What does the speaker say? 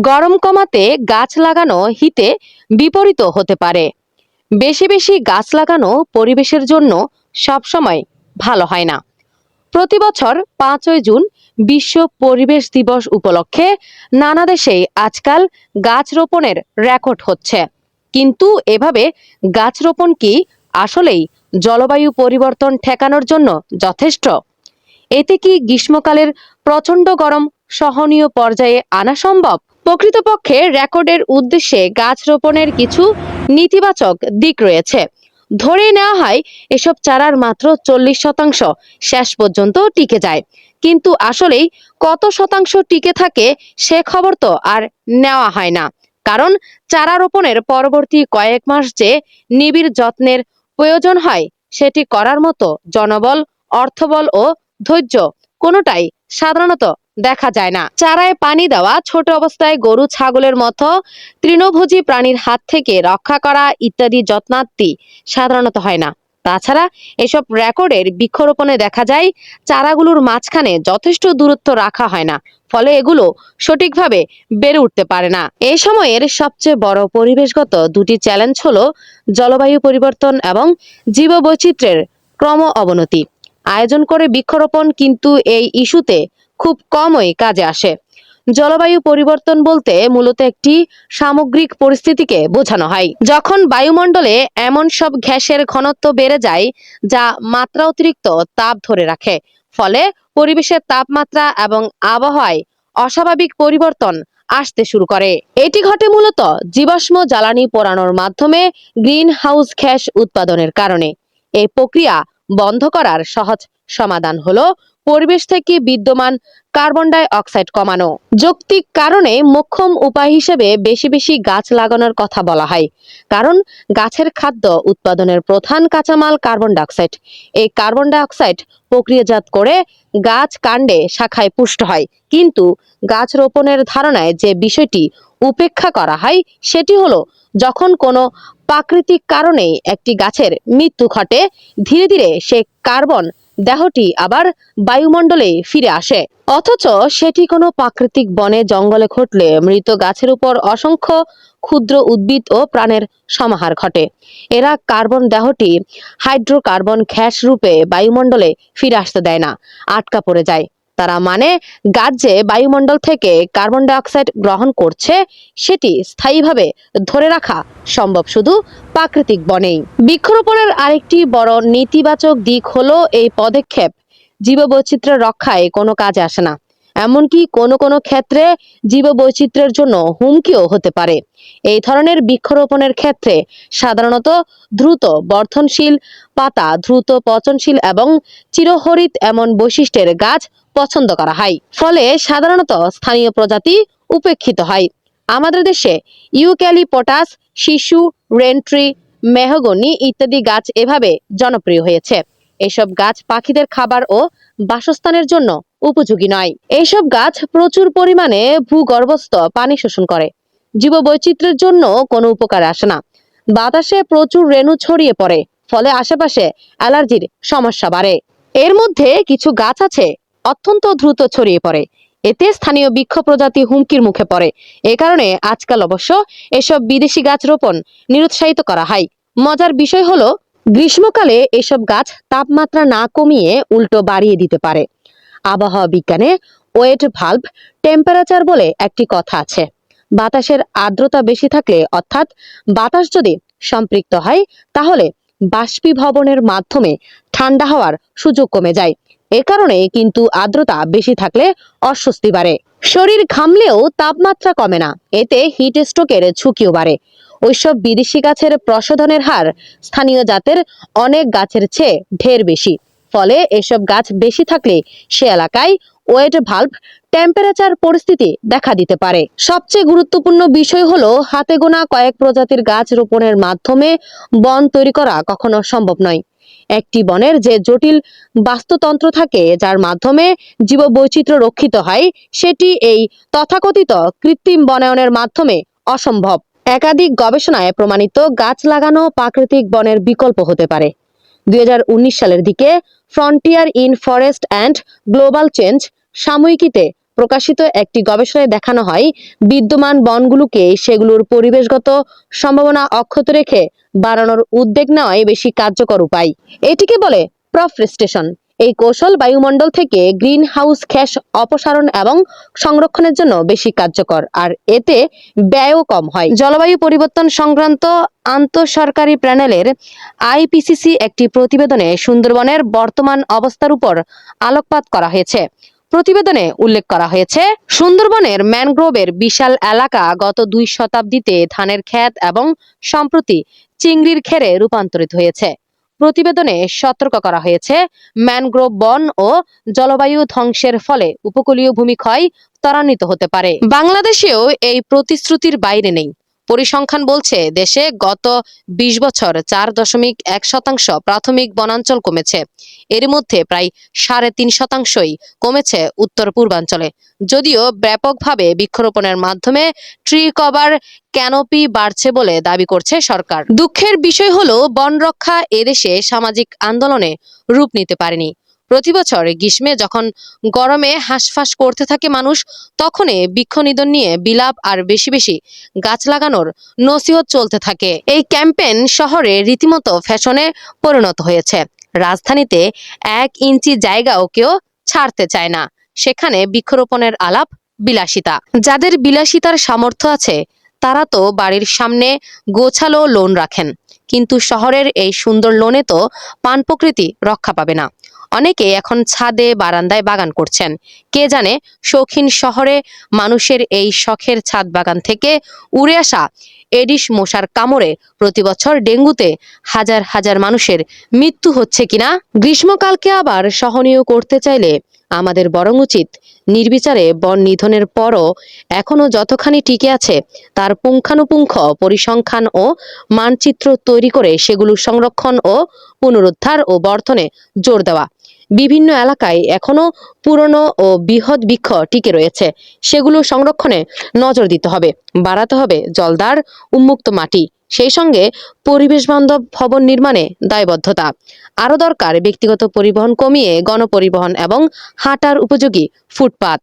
গরম কমাতে গাছ লাগানো হিতে বিপরীত হতে পারে। বেশি বেশি গাছ লাগানো পরিবেশের জন্য সবসময় ভালো হয় না। প্রতি বছর পাঁচই জুন বিশ্ব পরিবেশ দিবস উপলক্ষে নানা দেশেই আজকাল গাছ রোপণের রেকর্ড হচ্ছে। কিন্তু এভাবে গাছ রোপণ কি আসলেই জলবায়ু পরিবর্তন ঠেকানোর জন্য যথেষ্ট? এতে কি গ্রীষ্মকালের প্রচণ্ড গরম সহনীয় পর্যায়ে আনা সম্ভব? প্রকৃতপক্ষে রেকর্ডের উদ্দেশ্যে গাছ রোপণের কিছু নেতিবাচক দিক রয়েছে। ধরে নেওয়া হয়, এসব চারার মাত্র চল্লিশ শতাংশ শেষ পর্যন্ত টিকে যায়। কিন্তু আসলেই কত শতাংশ টিকে থাকে সে খবর তো আর নেওয়া হয় না। কারণ চারা রোপণের পরবর্তী কয়েক মাস যে নিবিড় যত্নের প্রয়োজন হয়, সেটি করার মতো জনবল, অর্থবল ও ধৈর্য কোনোটাই সাধারণত দেখা যায় না। চারায় পানি দেওয়া, ছোট অবস্থায় গরু, ছাগলের মতো তৃণভোজী প্রাণীর হাত থেকে রক্ষা করা ইত্যাদি যত্নার্থী সাধারণত হয় না। তাছাড়া এসব রেকর্ডের বৃক্ষরোপণে দেখা যায়, চারাগুলোর মাঝখানে যথেষ্ট দূরত্ব রাখা হয় না, ফলে এগুলো সঠিকভাবে বেড়ে উঠতে পারে না। এই সময়ের সবচেয়ে বড় পরিবেশগত দুটি চ্যালেঞ্জ হলো জলবায়ু পরিবর্তন এবং জীববৈচিত্র্যের ক্রম অবনতি। আয়োজন করে বৃক্ষরোপণ কিন্তু এই ইস্যুতে খুব কমই কাজে আসে। জলবায়ু পরিবর্তন বলতে মূলত একটি সামগ্রিক পরিস্থিতিকে বোঝানো হয়। যখন বায়ুমণ্ডলে এমন সব গ্যাসের ঘনত্ব বেড়ে যায়, যা মাত্রা অতিরিক্ত তাপ ধরে রাখে, ফলে পরিবেশের তাপমাত্রা এবং আবহাওয়ায় অস্বাভাবিক পরিবর্তন আসতে শুরু করে। এটি ঘটে মূলত জীবাশ্ম জ্বালানি পোড়ানোর মাধ্যমে গ্রিন হাউস গ্যাস উৎপাদনের কারণে। এই প্রক্রিয়া বন্ধ করার সহজ সমাধান হলো পরিবেশ থেকে বিদ্যমান কার্বন ডাই অক্সাইড কমানো। যৌক্তিক কারণে মোক্ষম উপায় হিসেবে বেশি বেশি গাছ লাগানোর কথা বলা হয়। কারণ গাছের খাদ্য উৎপাদনের প্রধান কাঁচামাল কার্বন ডাইঅক্সাইড। এই কার্বন ডাইঅক্সাইড প্রক্রিয়াজাত করে গাছ কাণ্ডে শাখায় পুষ্ট হয়। কিন্তু গাছ রোপণের ধারণায় যে বিষয়টি উপেক্ষা করা হয়, সেটি হলো যখন কোনো প্রাকৃতিক কারণেই একটি গাছের মৃত্যু ঘটে, ধীরে ধীরে সে কার্বন দেহটি আবার বায়ুমণ্ডলে ফিরে আসে। অথচ সেটি কোনো প্রাকৃতিক বনে জঙ্গলে ঘটলে মৃত গাছের উপর অসংখ্য ক্ষুদ্র উদ্ভিদ ও প্রাণের সমাহার ঘটে। এরা কার্বন দেহটি হাইড্রোকার্বন খ্যাস রূপে বায়ুমণ্ডলে ফিরে আসতে দেয় না, আটকা পড়ে যায়। তারা মানে গাছ যে বায়ুমণ্ডল থেকে কার্বন ডাইঅক্সাইড গ্রহণ করছে, সেটি স্থায়ীভাবে ধরে রাখা সম্ভব শুধু প্রাকৃতিক বনেই। বৃক্ষরোপণের আরেকটি বড় নেতিবাচক দিক হলো এই পদক্ষেপ। জীববৈচিত্র্য রক্ষায় কোনো কাজে আসে না। এমনকি কোনো কোনো ক্ষেত্রে জীববৈচিত্র্যের জন্য হুমকিও হতে পারে। এই ধরনের বৃক্ষরোপণের ক্ষেত্রে সাধারণত দ্রুত বর্ধনশীল পাতা, দ্রুত পচনশীল এবং চিরহরিত এমন বৈশিষ্ট্যের গাছ পছন্দ করা হয়। ফলে সাধারণত স্থানীয় প্রজাতি উপেক্ষিত হয়। আমাদের দেশে ইউক্যালিপটাস শিশু, রেন্ট্রি, মেহগনি ইত্যাদি গাছ এভাবে জনপ্রিয় হয়েছে। এসব গাছ পাখিদের খাবার ও বাসস্থানের জন্য উপযোগী নয়। এইসব গাছ প্রচুর পরিমাণে ভূগর্ভস্থ, পানি শোষণ করে। জীববৈচিত্র্যের জন্য কোনো উপকারে আসে না। বাতাসে প্রচুর রেণু ছড়িয়ে পড়ে, ফলে আশেপাশে অ্যালার্জির সমস্যা বাড়ে। এর মধ্যে কিছু গাছ আছে অত্যন্ত দ্রুত ছড়িয়ে পড়ে। এতে স্থানীয় বৃক্ষ প্রজাতি হুমকির মুখে পড়ে। এ কারণে আজকাল অবশ্য এসব বিদেশি গাছ রোপণ নিরুৎসাহিত করা হয়। মজার বিষয় হলো, গ্রীষ্মকালে এসব গাছ তাপমাত্রা না কমিয়ে উল্টো বাড়িয়ে দিতে পারে। আবহাওয়া বিজ্ঞানে ওয়েট ভাল্ব টেম্পারেচার বলে একটি কথা আছে। বাতাসের আর্দ্রতা বেশি থাকলে, অর্থাৎ বাতাস যদি সম্পৃক্ত হয়, তাহলে বাষ্পীভবনের মাধ্যমে ঠান্ডা হওয়ার সুযোগ কমে যায়। এ কারণে কিন্তু আর্দ্রতা বেশি থাকলে অস্বস্তি বাড়ে। শরীর ঘামলেও তাপমাত্রা কমে না, এতে হিট স্ট্রোকের ঝুঁকিও বাড়ে। ওইসব বিদেশি গাছের প্রশোধনের হার স্থানীয় জাতের অনেক গাছের চেয়ে ঢের বেশি। ফলে এসব গাছ বেশি থাকলে সে এলাকায় ওয়েট ভাল্ব টেম্পারেচার পরিস্থিতি দেখা দিতে পারে। সবচেয়ে গুরুত্বপূর্ণ বিষয় হলো, হাতে গোনা কয়েক প্রজাতির গাছ রোপণের মাধ্যমে বন তৈরি করা কখনো সম্ভব নয়। একটি বনের যে জটিল বাস্তুতন্ত্র থাকে, যার মাধ্যমে জীববৈচিত্র্য রক্ষিত হয়, সেটি এই তথাকথিত কৃত্রিম বনায়নের মাধ্যমে অসম্ভব। একাধিক গবেষণায় প্রমাণিত গাছ লাগানো প্রাকৃতিক বনের বিকল্প হতে পারে। দুই হাজার উনিশ সালের দিকে frontier in forest and global change সাময়িকীতে প্রকাশিত একটি গবেষণায় দেখানো হয়, বিদ্যমান বনগুলোকে সেগুলোর পরিবেশগত সম্ভাবনা অক্ষত রেখে বাড়ানোর উদ্যোগ নেওয়াই বেশি কার্যকর উপায়। এটিকে বলে প্রফরেস্টেশন এই কৌশল বায়ুমণ্ডল থেকে গ্রিন হাউস গ্যাস অপসারণ এবং সংরক্ষণের জন্য বেশি কার্যকর, আর এতে ব্যয়ও কম হয়। জলবায়ু পরিবর্তন সংক্রান্ত আন্তঃসরকারি প্যানেলের আইপিসিসি একটি প্রতিবেদনে সুন্দরবনের বর্তমান অবস্থার উপর আলোকপাত করা হয়েছে। প্রতিবেদনে উল্লেখ করা হয়েছে, সুন্দরবনের ম্যানগ্রোভের বিশাল এলাকা গত দুই শতাব্দীতে ধানের ক্ষেত এবং সম্প্রতি চিংড়ির খেরে রূপান্তরিত হয়েছে। প্রতিবেদনে সতর্ক করা হয়েছে, ম্যানগ্রোভ বন ও জলবায়ু ধ্বংসের ফলে উপকূলীয় ভূমি ক্ষয় ত্বরান্বিত হতে পারে। বাংলাদেশেও এই প্রতিশ্রুতির বাইরে নেই। পরিসংখ্যান বলছে, দেশে গত বিশ বছর চার দশমিক এক শতাংশ প্রাথমিক বনাঞ্চল কমেছে। এর মধ্যে প্রায় সাড়ে তিন শতাংশই কমেছে উত্তর পূর্বাঞ্চলে। যদিও ব্যাপকভাবে বৃক্ষরোপণের মাধ্যমে ট্রি কভার ক্যানোপি বাড়ছে বলে দাবি করছে সরকার। দুঃখের বিষয় হলো, বন রক্ষা এদেশে সামাজিক আন্দোলনে রূপ নিতে পারেনি। প্রতি বছর গ্রীষ্মে যখন গরমে হাঁসফাঁস করতে থাকে মানুষ, তখনই বৃক্ষ নিধন নিয়ে বিলাপ আর বেশি বেশি গাছ লাগানোর নসিহত চলতে থাকে। এই ক্যাম্পেইন শহরে রীতিমতো ফ্যাশনে পরিণত হয়েছে। রাজধানীতে এক ইঞ্চি জায়গাও কেউ ছাড়তে চায় না। সেখানে বৃক্ষরোপণের আলাপ বিলাসিতা। যাদের বিলাসিতার সামর্থ্য আছে, তারা তো বাড়ির সামনে গোছালো লোন রাখেন। কিন্তু শহরের এই সুন্দর লোনে তো পান প্রকৃতি রক্ষা পাবে না। অনেকে এখন ছাদে বারান্দায় বাগান করছেন। কে জানে শৌখিন শহরে মানুষের এই শখের ছাদ বাগান থেকে উড়ে আসা এডিস মশার কামড়ে প্রতি বছর ডেঙ্গুতে হাজার হাজার মানুষের মৃত্যু হচ্ছে কিনা? গ্রীষ্মকালকে আবার সহনীয় করতে চাইলে আমাদের বরং উচিত নির্বিচারে বন নিধনের পরও এখনও যতখানি টিকে আছে তার পুঙ্খানুপুঙ্খ পরিসংখ্যান ও মানচিত্র তৈরি করে সেগুলো সংরক্ষণ ও পুনরুদ্ধার ও বর্ধনে জোর দেওয়া। বিভিন্ন এলাকায় এখনও পুরনো ও বৃহৎ বৃক্ষ টিকে রয়েছে। সেগুলো সংরক্ষণে নজর দিতে হবে। বাড়াতে হবে জলদার উন্মুক্ত মাটি। সেই সঙ্গে পরিবেশ বান্ধব ভবন নির্মাণে দায়বদ্ধতা। আরও দরকার ব্যক্তিগত পরিবহন কমিয়ে গণপরিবহন এবং হাঁটার উপযোগী ফুটপাত।